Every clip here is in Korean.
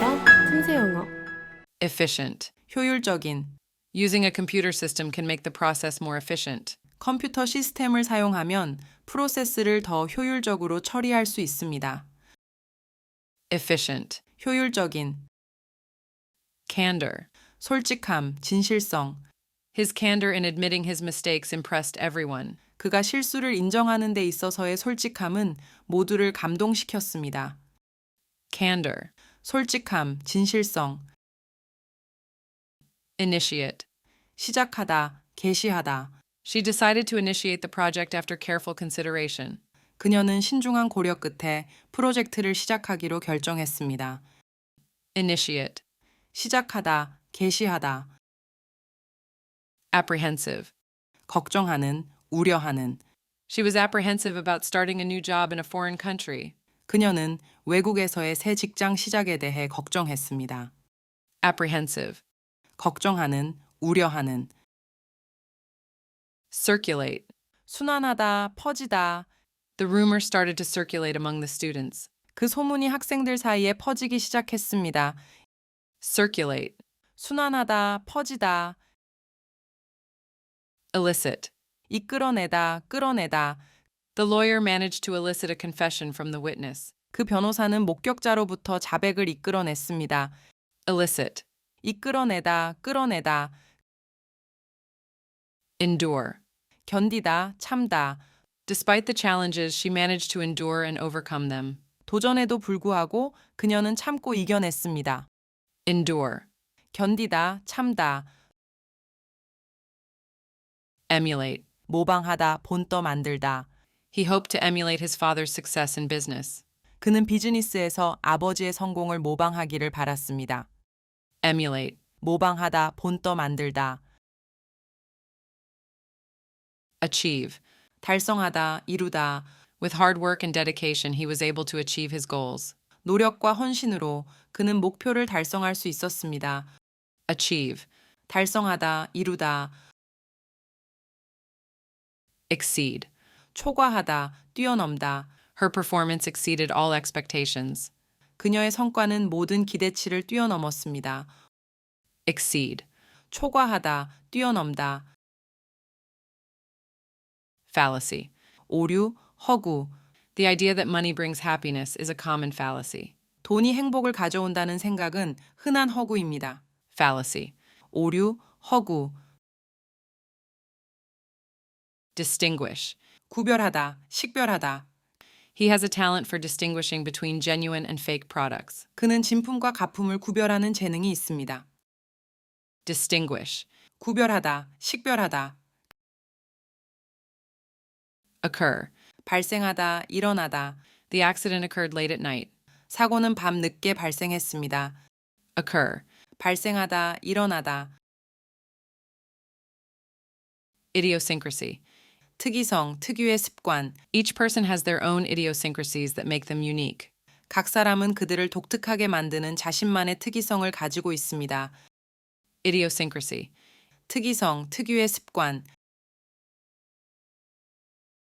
영어입니다. 틈새 영어. Efficient. 효율적인, Using a computer system can make the process more efficient. 컴퓨터 시스템을 사용하면 프로세스를 더 효율적으로 처리할 수 있습니다. Efficient. 효율적인, Candor. 솔직함, 진실성. His candor in admitting his mistakes impressed everyone. 그가 실수를 인정하는 데 있어서의 솔직함은 모두를 감동시켰습니다. Candor. 솔직함, 진실성. Initiate. 시작하다, 개시하다. She decided to initiate the project after careful consideration. 그녀는 신중한 고려 끝에 프로젝트를 시작하기로 결정했습니다. Initiate. 시작하다, 개시하다. Apprehensive. 걱정하는, 우려하는. She was apprehensive about starting a new job in a foreign country. 그녀는 외국에서의 새 직장 시작에 대해 걱정했습니다. Apprehensive. 걱정하는, 우려하는. Circulate. 순환하다, 퍼지다. The rumor started to circulate among the students. 그 소문이 학생들 사이에 퍼지기 시작했습니다. Circulate. 순환하다, 퍼지다. Elicit. 이끌어내다, 끌어내다. The lawyer managed to elicit a confession from the witness. 그 변호사는 목격자로부터 자백을 이끌어냈습니다. Elicit. 이끌어내다, 끌어내다. Endure. 견디다, 참다. Despite the challenges, she managed to endure and overcome them. 도전에도 불구하고 그녀는 참고 이겨냈습니다. Endure. 견디다, 참다. Emulate. 모방하다, 본떠 만들다. He hoped to emulate his father's success in business. 그는 비즈니스에서 아버지의 성공을 모방하기를 바랐습니다. Emulate. 모방하다, 본떠 만들다. Achieve. 달성하다, 이루다. With hard work and dedication, he was able to achieve his goals. 노력과 헌신으로 그는 목표를 달성할 수 있었습니다. Achieve. 달성하다, 이루다. Exceed. 초과하다, 뛰어넘다. Her performance exceeded all expectations. 그녀의 성과는 모든 기대치를 뛰어넘었습니다. Exceed. 초과하다, 뛰어넘다. Fallacy. 오류, 허구. The idea that money brings happiness is a common fallacy. 돈이 행복을 가져온다는 생각은 흔한 허구입니다. Fallacy. 오류, 허구. Distinguish. 구별하다, 식별하다. He has a talent for distinguishing between genuine and fake products. 그는 진품과 가품을 구별하는 재능이 있습니다. Distinguish. 구별하다, 식별하다. Occur. 발생하다, 일어나다. The accident occurred late at night. 사고는 밤 늦게 발생했습니다. Occur. 발생하다, 일어나다. Idiosyncrasy. 특이성, 특유의 습관. Each person has their own idiosyncrasies that make them unique. 각 사람은 그들을 독특하게 만드는 자신만의 특이성을 가지고 있습니다. Idiosyncrasy. 특이성, 특유의 습관.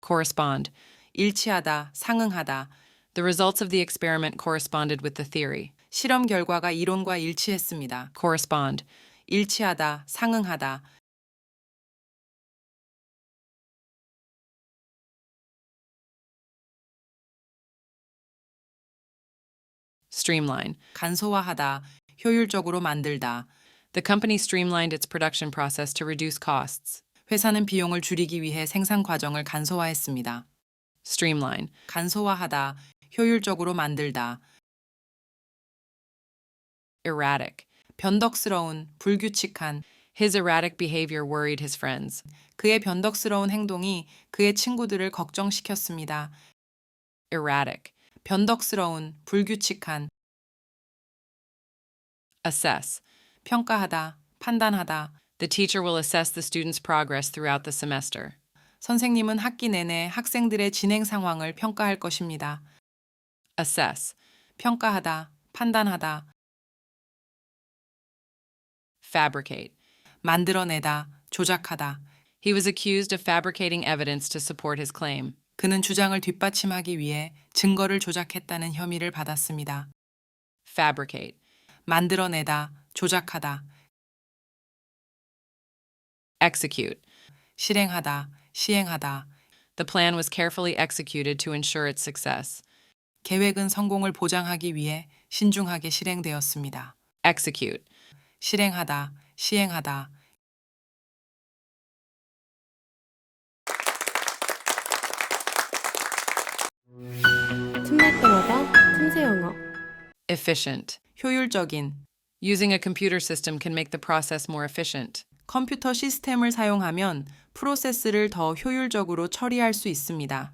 Correspond. 일치하다, 상응하다. The results of the experiment corresponded with the theory. 실험 결과가 이론과 일치했습니다. Correspond. 일치하다, 상응하다. Streamline. 간소화하다, 효율적으로 만들다. The company streamlined its production process to reduce costs. 회사는 비용을 줄이기 위해 생산 과정을 간소화했습니다. Streamline. 간소화하다, 효율적으로 만들다. Erratic. 변덕스러운, 불규칙한. His erratic behavior worried his friends. 그의 변덕스러운 행동이 그의 친구들을 걱정시켰습니다. Erratic. 변덕스러운, 불규칙한. Assess. 평가하다, 판단하다. The teacher will assess the student's progress throughout the semester. 선생님은 학기 내내 학생들의 진행 상황을 평가할 것입니다. Assess. 평가하다, 판단하다. Fabricate. 만들어내다, 조작하다. He was accused of fabricating evidence to support his claim. 그는 주장을 뒷받침하기 위해 증거를 조작했다는 혐의를 받았습니다. Fabricate. 만들어내다, 조작하다, execute. 실행하다, 시행하다. The plan was carefully executed to ensure its success. 계획은 성공을 보장하기 위해 신중하게 실행되었습니다. Execute. 실행하다, 시행하다. 틈날 때마다 틈새 영어. Efficient. 효율적인 Using a computer system can make the process more efficient. 컴퓨터 시스템을 사용하면 프로세스를 더 효율적으로 처리할 수 있습니다.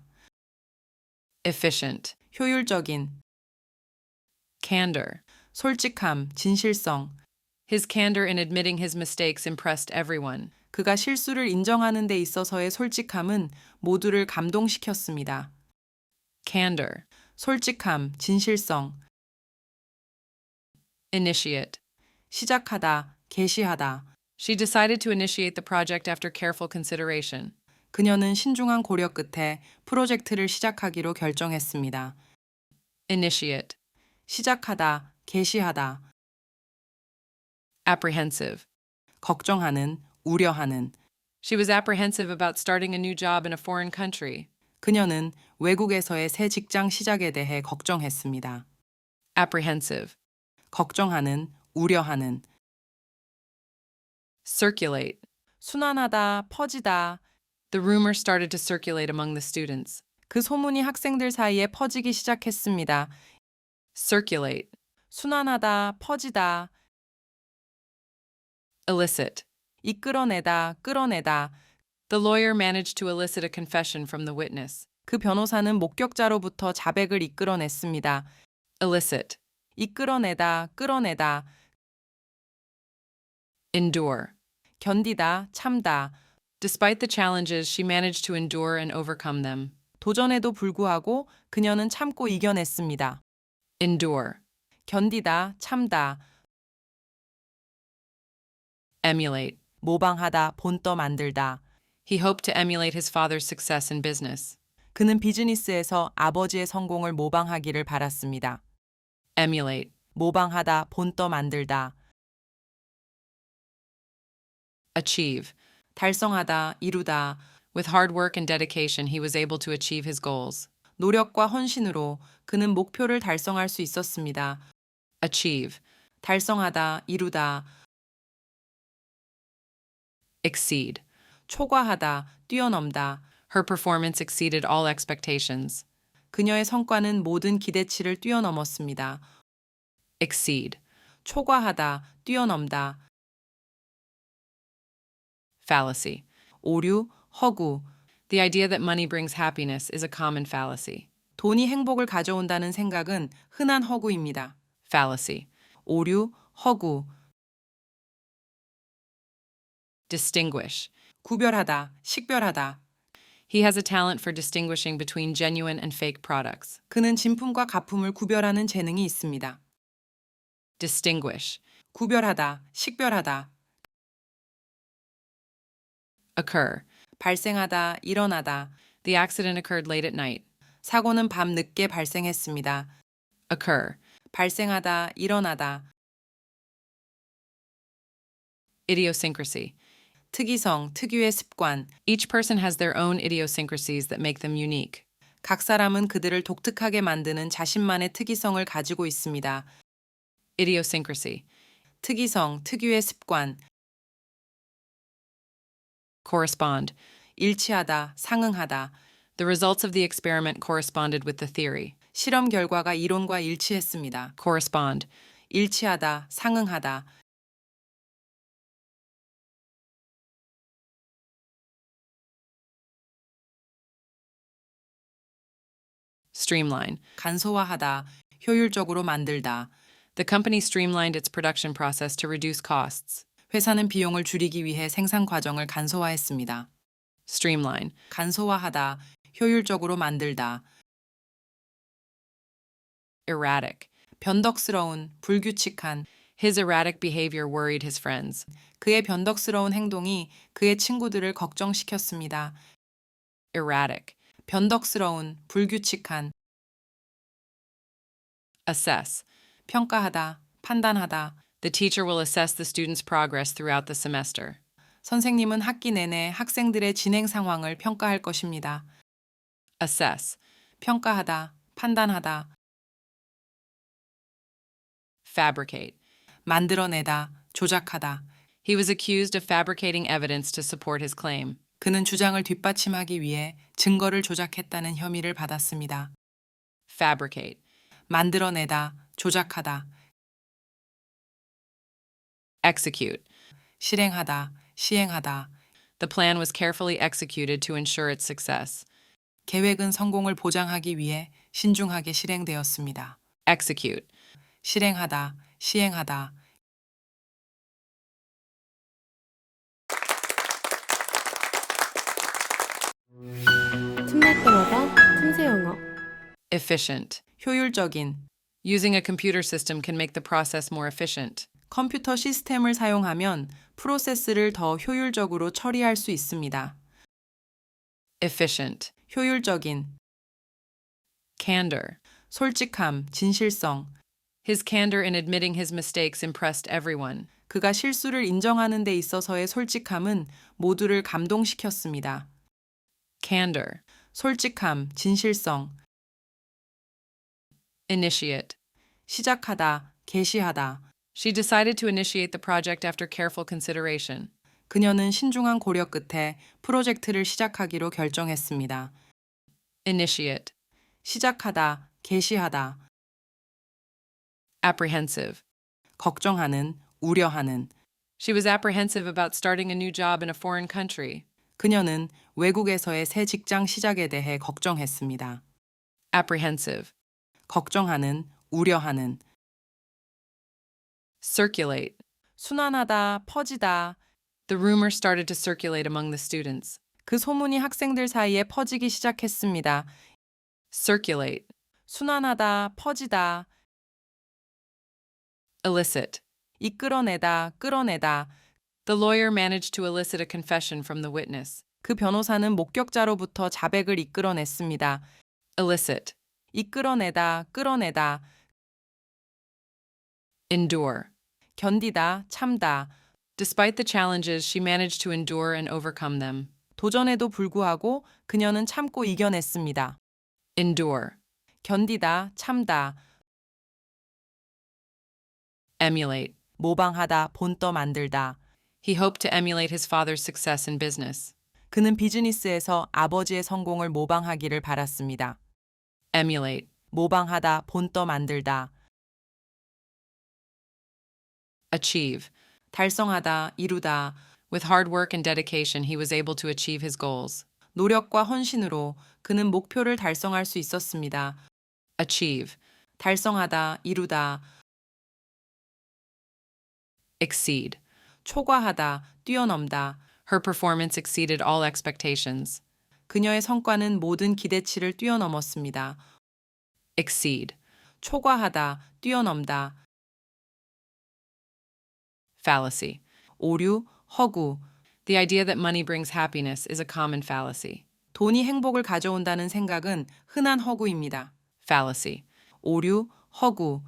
Efficient. 효율적인 Candor. 솔직함, 진실성. His candor in admitting his mistakes impressed everyone. 그가 실수를 인정하는 데 있어서의 솔직함은 모두를 감동시켰습니다. Candor. 솔직함, 진실성. Initiate. 시작하다, 개시하다. She decided to initiate the project after careful consideration. 그녀는 신중한 고려 끝에 프로젝트를 시작하기로 결정했습니다. Initiate. 시작하다, 개시하다. Apprehensive. 걱정하는, 우려하는. She was apprehensive about starting a new job in a foreign country. 그녀는 외국에서의 새 직장 시작에 대해 걱정했습니다. Apprehensive. 걱정하는, 우려하는. Circulate. 순환하다, 퍼지다. The rumor started to circulate among the students. 그 소문이 학생들 사이에 퍼지기 시작했습니다. Circulate. 순환하다, 퍼지다. Elicit. 이끌어내다, 끌어내다. The lawyer managed to elicit a confession from the witness. 그 변호사는 목격자로부터 자백을 이끌어냈습니다. Elicit. 이끌어내다, 끌어내다. Endure. 견디다, 참다. Despite the challenges, she managed to endure and overcome them. 도전에도 불구하고 그녀는 참고 이겨냈습니다. Endure. 견디다, 참다. Emulate. 모방하다, 본떠 만들다. He hoped to emulate his father's success in business. 그는 비즈니스에서 아버지의 성공을 모방하기를 바랐습니다. Emulate. 모방하다, 본떠 만들다. Achieve. 달성하다, 이루다. With hard work and dedication, he was able to achieve his goals. 노력과 헌신으로 그는 목표를 달성할 수 있었습니다. Achieve. 달성하다, 이루다. Exceed. 초과하다, 뛰어넘다. Her performance exceeded all expectations. 그녀의 성과는 모든 기대치를 뛰어넘었습니다. Exceed. 초과하다, 뛰어넘다. Fallacy. 오류, 허구. The idea that money brings happiness is a common fallacy. 돈이 행복을 가져온다는 생각은 흔한 허구입니다. Fallacy. 오류, 허구. Distinguish. 구별하다, 식별하다. He has a talent for distinguishing between genuine and fake products. 그는 진품과 가품을 구별하는 재능이 있습니다. Distinguish. 구별하다, 식별하다. Occur. 발생하다, 일어나다. The accident occurred late at night. 사고는 밤 늦게 발생했습니다. Occur. 발생하다, 일어나다. Idiosyncrasy. 특이성, 특유의 습관. Each person has their own idiosyncrasies that make them unique. 각 사람은 그들을 독특하게 만드는 자신만의 특이성을 가지고 있습니다. Idiosyncrasy. 특이성, 특유의 습관. Correspond. 일치하다, 상응하다. The results of the experiment corresponded with the theory. 실험 결과가 이론과 일치했습니다. Correspond. 일치하다, 상응하다. Streamline. 간소화하다, 효율적으로 만들다. The company streamlined its production process to reduce costs. 회사는 비용을 줄이기 위해 생산 과정을 간소화했습니다. Streamline. 간소화하다, 효율적으로 만들다. Erratic. 변덕스러운, 불규칙한. His erratic behavior worried his friends. 그의 변덕스러운 행동이 그의 친구들을 걱정시켰습니다. Erratic. 변덕스러운, 불규칙한. Assess. 평가하다, 판단하다. The teacher will assess the student's progress throughout the semester. 선생님은 학기 내내 학생들의 진행 상황을 평가할 것입니다. Assess. 평가하다, 판단하다, Fabricate. 만들어내다, 조작하다. He was accused of fabricating evidence to support his claim. 그는 주장을 뒷받침하기 위해 증거를 조작했다는 혐의를 받았습니다. Fabricate. 만들어내다, 조작하다, Execute. 실행하다, 시행하다. The plan was carefully executed to ensure its success. 계획은 성공을 보장하기 위해 신중하게 실행되었습니다. Execute. 실행하다, 시행하다. 틈날 때마다 틈새 영어. Efficient. 효율적인 Using a computer system can make the process more efficient. 컴퓨터 시스템을 사용하면 프로세스를 더 효율적으로 처리할 수 있습니다. Efficient. 효율적인 Candor. 솔직함, 진실성. His candor in admitting his mistakes impressed everyone. 그가 실수를 인정하는 데 있어서의 솔직함은 모두를 감동시켰습니다. Candor. 솔직함, 진실성. Initiate. 시작하다, 개시하다. She decided to initiate the project after careful consideration. 그녀는 신중한 고려 끝에 프로젝트를 시작하기로 결정했습니다. Initiate. 시작하다, 개시하다. Apprehensive. 걱정하는, 우려하는. She was apprehensive about starting a new job in a foreign country. 그녀는 외국에서의 새 직장 시작에 대해 걱정했습니다. Apprehensive. 걱정하는, 우려하는. Circulate. 순환하다, 퍼지다. The rumor started to circulate among the students. 그 소문이 학생들 사이에 퍼지기 시작했습니다. Circulate. 순환하다, 퍼지다. Elicit. 이끌어내다, 끌어내다. The lawyer managed to elicit a confession from the witness. 그 변호사는 목격자로부터 자백을 이끌어냈습니다. Elicit. 이끌어내다, 끌어내다. Endure. 견디다, 참다. Despite the challenges, she managed to endure and overcome them. 도전에도 불구하고 그녀는 참고 이겨냈습니다. Endure. 견디다, 참다. Emulate. 모방하다, 본떠 만들다. He hoped to emulate his father's success in business. 그는 비즈니스에서 아버지의 성공을 모방하기를 바랐습니다. Emulate. 모방하다, 본떠 만들다. Achieve. 달성하다, 이루다. With hard work and dedication, he was able to achieve his goals. 노력과 헌신으로 그는 목표를 달성할 수 있었습니다. Achieve. 달성하다, 이루다. Exceed. 초과하다, 뛰어넘다. Her performance exceeded all expectations. 그녀의 성과는 모든 기대치를 뛰어넘었습니다. Exceed. 초과하다, 뛰어넘다. Fallacy. 오류, 허구. The idea that money brings happiness is a common fallacy. 돈이 행복을 가져온다는 생각은 흔한 허구입니다. Fallacy. 오류, 허구.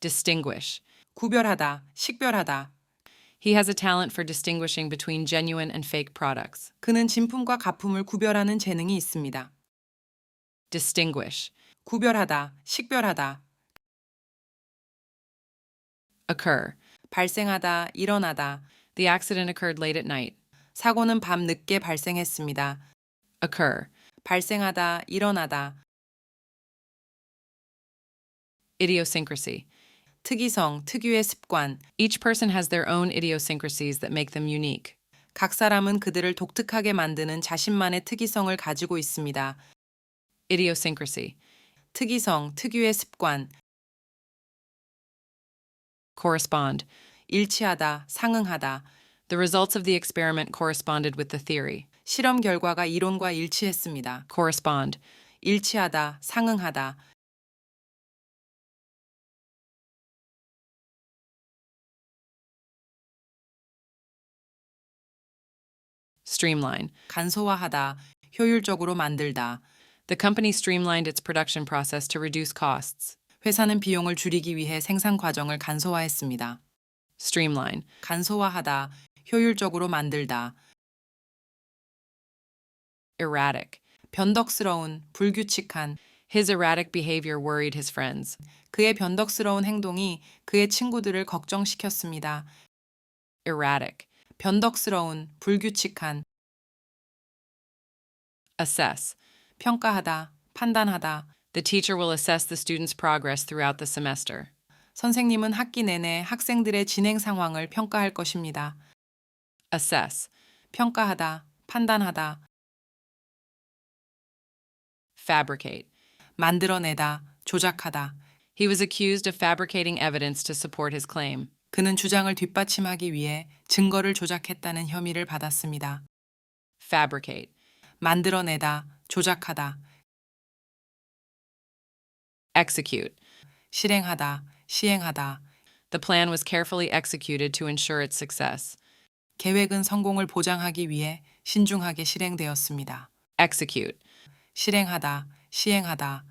Distinguish. 구별하다, 식별하다. He has a talent for distinguishing between genuine and fake products. 그는 진품과 가품을 구별하는 재능이 있습니다. Distinguish. 구별하다, 식별하다. Occur. 발생하다, 일어나다. The accident occurred late at night. 사고는 밤 늦게 발생했습니다. Occur. 발생하다, 일어나다. Idiosyncrasy. 특이성, 특유의 습관. Each person has their own idiosyncrasies that make them unique. 각 사람은 그들을 독특하게 만드는 자신만의 특이성을 가지고 있습니다. Idiosyncrasy. 특이성, 특유의 습관. Correspond. 일치하다, 상응하다. The results of the experiment corresponded with the theory. 실험 결과가 이론과 일치했습니다. Correspond. 일치하다, 상응하다. Streamline. 간소화하다, 효율적으로 만들다. The company streamlined its production process to reduce costs. 회사는 비용을 줄이기 위해 생산 과정을 간소화했습니다. Streamline. 간소화하다, 효율적으로 만들다, Erratic. 변덕스러운, 불규칙한, His erratic behavior worried his friends. 그의 변덕스러운 행동이 그의 친구들을 걱정시켰습니다. Erratic. 변덕스러운, 불규칙한, Assess. 평가하다, 판단하다. The teacher will assess the student's progress throughout the semester. 선생님은 학기 내내 학생들의 진행 상황을 평가할 것입니다. Assess. 평가하다, 판단하다, Fabricate. 만들어내다, 조작하다. He was accused of fabricating evidence to support his claim. 그는 주장을 뒷받침하기 위해 증거를 조작했다는 혐의를 받았습니다. Fabricate. 만들어내다, 조작하다, Execute. 실행하다, 시행하다. The plan was carefully executed to ensure its success. 계획은 성공을 보장하기 위해 신중하게 실행되었습니다. Execute. 실행하다, 시행하다,